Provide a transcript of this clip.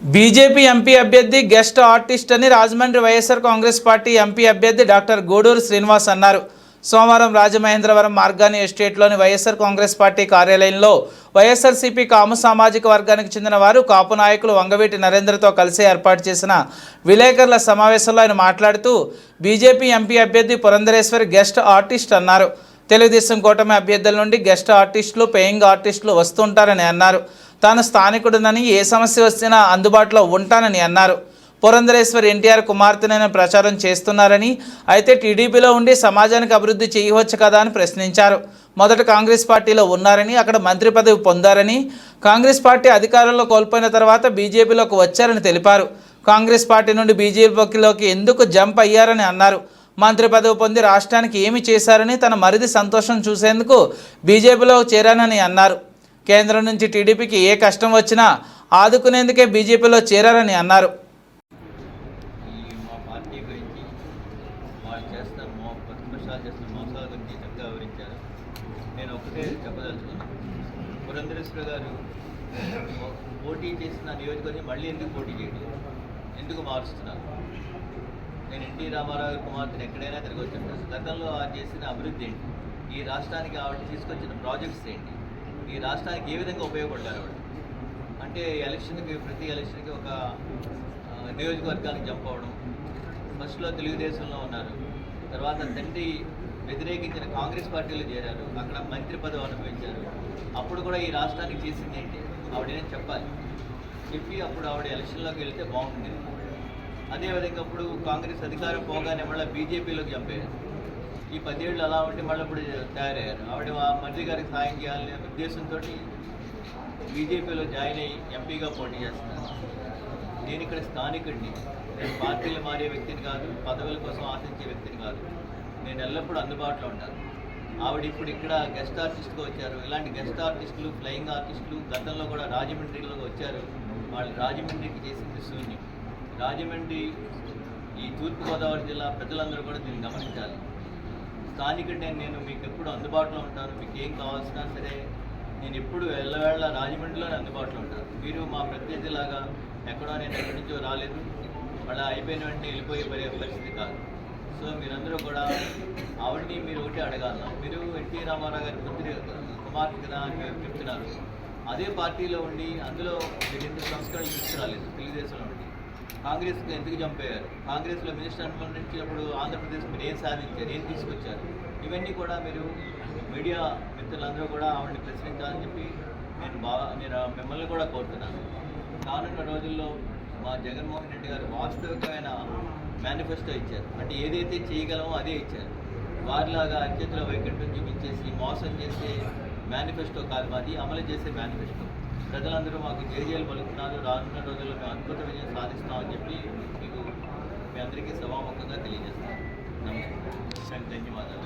BJP MP అభ్యర్థి guest artist అని Rajahmundry YSR Congress party MP అభ్యర్థి డాక్టర్ గూడూరు శ్రీనివాస్ అన్నారు. సోమవారం రాజమహేంద్రవరం మార్గాని ఎస్టేట్లోని వైఎస్ఆర్ కాంగ్రెస్ పార్టీ కార్యాలయంలో వైఎస్ఆర్సీపీ కాము సామాజిక వర్గానికి చెందిన వారు కాపు నాయకులు వంగవీటి నరేంద్రతో కలిసి ఏర్పాటు చేసిన విలేకరుల సమావేశంలో ఆయన మాట్లాడుతూ బీజేపీ ఎంపీ అభ్యర్థి పురంధరేశ్వరి గెస్ట్ ఆర్టిస్ట్ అన్నారు. తెలుగుదేశం కూటమి అభ్యర్థుల నుండి గెస్ట్ ఆర్టిస్టులు పేయింగ్ ఆర్టిస్టులు వస్తుంటారని అన్నారు. తాను స్థానికుడునని ఏ సమస్య వచ్చినా అందుబాటులో ఉంటానని అన్నారు. పురంధరేశ్వర్ ఎన్టీఆర్ కుమార్తెనైన ప్రచారం చేస్తున్నారని అయితే టీడీపీలో ఉండి సమాజానికి అభివృద్ధి చేయవచ్చు కదా అని ప్రశ్నించారు. మొదట కాంగ్రెస్ పార్టీలో ఉన్నారని అక్కడ మంత్రి పదవి పొందారని కాంగ్రెస్ పార్టీ అధికారంలో కోల్పోయిన తర్వాత బీజేపీలోకి వచ్చారని తెలిపారు. కాంగ్రెస్ పార్టీ నుండి బీజేపీలోకి ఎందుకు జంప్ అయ్యారని అన్నారు. మంత్రి పదవి పొంది రాష్ట్రానికి ఏమి చేశారని తన మరిది సంతోషం చూసేందుకు బీజేపీలో చేరానని అన్నారు. కేంద్రం నుంచి టీడీపీకి ఏ కష్టం వచ్చినా ఆదుకునేందుకే బీజేపీలో చేరారని అన్నారు. నేను ఒకటే చెప్పదలుచుకున్నాను పురంధరేశ్వర గారు పోటీ చేసిన నియోజకవర్గం మళ్ళీ ఎందుకు పోటీ చేయడం ఎందుకు మారుస్తున్నారు? నేను ఎన్టీ రామారావు కుమార్తెను ఎక్కడైనా తిరిగి వచ్చాను గతంలో చేసిన అభివృద్ధి ఏంటి? ఈ రాష్ట్రానికి ఆవిడ తీసుకొచ్చిన ప్రాజెక్ట్స్ ఏంటి? ఈ రాష్ట్రానికి ఏ విధంగా ఉపయోగపడ్డారు ఆవిడ? అంటే ఎలక్షన్కి ప్రతి ఎలక్షన్కి ఒక నియోజకవర్గానికి జంప్ అవ్వడం ఫస్ట్లో తెలుగుదేశంలో ఉన్నారు. తర్వాత తండ్రి వ్యతిరేకించిన కాంగ్రెస్ పార్టీలో చేరారు. అక్కడ మంత్రి పదవి అనుభవించారు. అప్పుడు కూడా ఈ రాష్ట్రానికి చేసింది ఏంటి? ఆవిడేనే చెప్పాలి? చెప్పి అప్పుడు ఆవిడ ఎలక్షన్లోకి వెళ్తే బాగుంటుంది. అదేవిధంగా ఇప్పుడు కాంగ్రెస్ అధికారం పోగానే మళ్ళీ బీజేపీలోకి చంపేయారు ఈ పదేళ్ళు అలా ఉంటే మళ్ళీ ఇప్పుడు తయారయ్యారు. ఆవిడ మా మంత్రి గారికి సాయం చేయాలనే ఉద్దేశంతో బీజేపీలో జాయిన్ అయ్యి ఎంపీగా పోటీ చేస్తున్నారు. నేను ఇక్కడ స్థానికుడిని. నేను పార్టీలు మారే వ్యక్తిని కాదు పదవుల కోసం ఆశించే వ్యక్తిని కాదు. నేను ఎల్లప్పుడూ అందుబాటులో ఉన్నాను ఆవిడ ఇప్పుడు ఇక్కడ గెస్ట్ ఆర్టిస్ట్గా వచ్చారు. ఇలాంటి గెస్ట్ ఆర్టిస్టులు ఫ్లయింగ్ ఆర్టిస్టులు గతంలో కూడా రాజమండ్రిలోకి వచ్చారు. వాళ్ళు రాజమండ్రికి చేసింది శూన్యం. రాజమండ్రి ఈ తూర్పుగోదావరి జిల్లా ప్రజలందరూ కూడా దీన్ని గమనించాలి. స్థానికంటే నేను మీకు ఎప్పుడు అందుబాటులో ఉంటాను. మీకు ఏం కావాల్సినా సరే నేను ఎప్పుడు వెళ్ళవేళ రాజమండ్రిలోనే అందుబాటులో ఉంటాను. మీరు మా ప్రత్యర్థిలాగా ఎక్కడో నేను ఎక్కడి నుంచో రాలేదు. మళ్ళీ అయిపోయిన వెంటనే వెళ్ళిపోయే పరి- పరిస్థితి కాదు. సో మీరందరూ కూడా ఆవిడని మీరు ఒకటి అడగాల. మీరు ఎన్టీ రామారావు గారి పుత్రి కుమార్తె కదా అని చెప్తున్నారు. అదే పార్టీలో ఉండి అందులో మీరు ఎందుకు సంస్కరణలు తీసుకురాలేదు? తెలుగుదేశంలో ఉండి. కాంగ్రెస్కి ఎందుకు చంపేయారు? కాంగ్రెస్లో మినిస్టర్ అనుమతించినప్పుడు ఆంధ్రప్రదేశ్ మీరు ఏం సాధించారు ఏం తీసుకొచ్చారు ఇవన్నీ కూడా మీరు మీడియా మిత్రులందరూ కూడా ఆవిడని ప్రశ్నించాలని చెప్పి నేను బాగా నేను మిమ్మల్ని కూడా కోరుతున్నాను. రానున్న రోజుల్లో మా జగన్మోహన్ రెడ్డి గారు వాస్తవికమైన మేనిఫెస్టో ఇచ్చారు. అంటే ఏదైతే చేయగలమో అదే ఇచ్చారు. వారిలాగా అత్యతుల వైకుంఠం చూపించేసి మోసం చేసే మేనిఫెస్టో కాదు మాది అమలు చేసే మేనిఫెస్టో. ప్రజలందరూ మాకు జేజేలు పలుకుతున్నారు. రానున్న రోజుల్లో మేము అద్భుత విజయం प्रार्थना केलेली असते. नमस्कार. त्यांची माझा